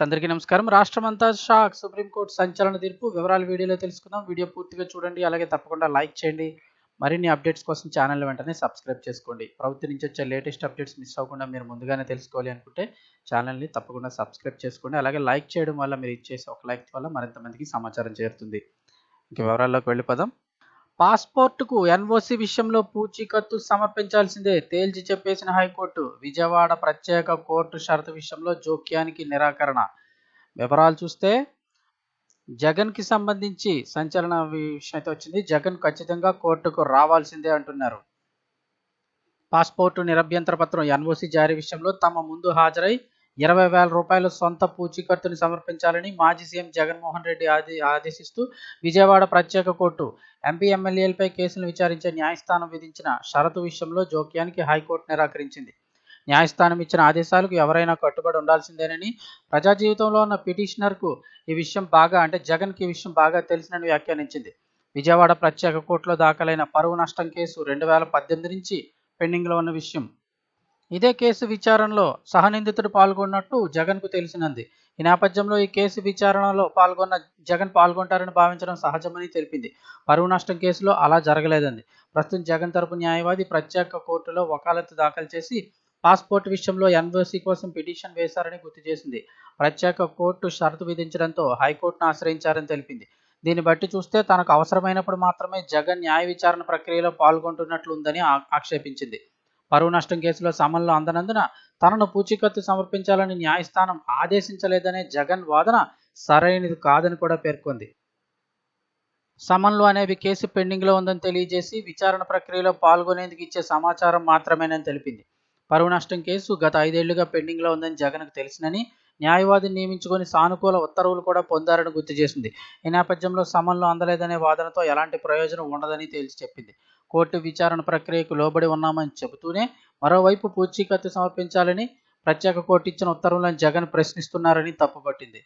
అందరికీ నమస్కారం. రాష్ట్రమంతా షాక్ సుప్రీంకోర్టు సంచలన తీర్పు వివరాలు వీడియోలో తెలుసుకుందాం. వీడియో పూర్తిగా చూడండి అలాగే తప్పకుండా లైక్ చేయండి. మరిన్ని అప్డేట్స్ కోసం ఛానల్ వెంటనే సబ్స్క్రైబ్ చేసుకోండి. ప్రభుత్వం నుంచి వచ్చే లేటెస్ట్ అప్డేట్స్ మిస్ అవ్వకుండా మీరు ముందుగానే తెలుసుకోవాలి అనుకుంటే ఛానల్ని తప్పకుండా సబ్స్క్రైబ్ చేసుకోండి. అలాగే లైక్ చేయడం వల్ల మీరు ఇచ్చేసి ఒక లైక్ వల్ల మరింత మందికి సమాచారం చేరుతుంది. ఇంక వివరాల్లోకి వెళ్ళిపోదాం. పాస్పోర్టుకు ఎన్ఓసి విషయంలో పూచీకత్తు సమర్పించాల్సిందే తేల్చి చెప్పేసిన హైకోర్టు. విజయవాడ ప్రత్యేక కోర్టు షరతు విషయంలో జోక్యానికి నిరాకరణ. వివరాలు చూస్తే జగన్కి సంబంధించి సంచలన విషయం అయితే వచ్చింది. జగన్ ఖచ్చితంగా కోర్టుకు రావాల్సిందే అంటున్నారు. పాస్పోర్టు నిరభ్యంతర పత్రం ఎన్ఓసి జారీ విషయంలో తమ ముందు హాజరై ఇరవై వేల రూపాయల సొంత పూచీకత్తుని సమర్పించాలని మాజీ సీఎం జగన్మోహన్ రెడ్డి ఆది ఆదేశిస్తూ విజయవాడ ప్రత్యేక కోర్టు ఎంపీ ఎమ్మెల్యేలపై కేసులు విచారించే న్యాయస్థానం విధించిన షరతు విషయంలో జోక్యానికి హైకోర్టు నిరాకరించింది. న్యాయస్థానం ఇచ్చిన ఆదేశాలకు ఎవరైనా కట్టుబడి ఉండాల్సిందేనని ప్రజా జీవితంలో ఉన్న పిటిషనర్కు ఈ విషయం బాగా అంటే జగన్కి ఈ విషయం బాగా తెలిసినని వ్యాఖ్యానించింది. విజయవాడ ప్రత్యేక కోర్టులో దాఖలైన పరువు నష్టం కేసు రెండు వేల పద్దెనిమిది నుంచి పెండింగ్లో ఉన్న విషయం ఇదే కేసు విచారణలో సహనిందితుడు పాల్గొన్నట్టు జగన్కు తెలిసినంది. ఈ నేపథ్యంలో ఈ కేసు విచారణలో పాల్గొన్న జగన్ పాల్గొంటారని భావించడం సహజమని తెలిపింది. పరువు నష్టం కేసులో అలా జరగలేదంది. ప్రస్తుతం జగన్ తరపు న్యాయవాది ప్రత్యేక కోర్టులో వకాలత్తు దాఖలు చేసి పాస్పోర్ట్ విషయంలో ఎన్ఓసి కోసం పిటిషన్ వేశారని గుర్తు చేసింది. ప్రత్యేక కోర్టు షరతు విధించడంతో హైకోర్టును ఆశ్రయించారని తెలిపింది. దీన్ని బట్టి చూస్తే తనకు అవసరమైనప్పుడు మాత్రమే జగన్ న్యాయ విచారణ ప్రక్రియలో పాల్గొంటున్నట్లు ఉందని ఆక్షేపించింది. పరువు నష్టం కేసులో సమన్లు అందనందున తనను పూచీకత్తు సమర్పించాలని న్యాయస్థానం ఆదేశించలేదనే జగన్ వాదన సరైనది కాదని కూడా పేర్కొంది. సమన్లు అనేవి కేసు పెండింగ్లో ఉందని తెలియజేసి విచారణ ప్రక్రియలో పాల్గొనేందుకు ఇచ్చే సమాచారం మాత్రమేనని తెలిపింది. పరువు నష్టం కేసు గత ఐదేళ్ళుగా పెండింగ్లో ఉందని జగన్కు తెలిసినని న్యాయవాదిని నియమించుకొని సానుకూల ఉత్తర్వులు కూడా పొందారని గుర్తు చేసింది. ఈ నేపథ్యంలో సమన్లు అందలేదనే వాదనతో ఎలాంటి ప్రయోజనం ఉండదని తేల్చి చెప్పింది. కోర్టు విచారణ ప్రక్రియకు లోబడి ఉన్నామని చెబుతూనే మరోవైపు పూచీకత్తు సమర్పించాలని ప్రత్యేక కోర్టు ఇచ్చిన ఉత్తర్వులను జగన్ ప్రశ్నిస్తున్నారని తప్పుపట్టింది.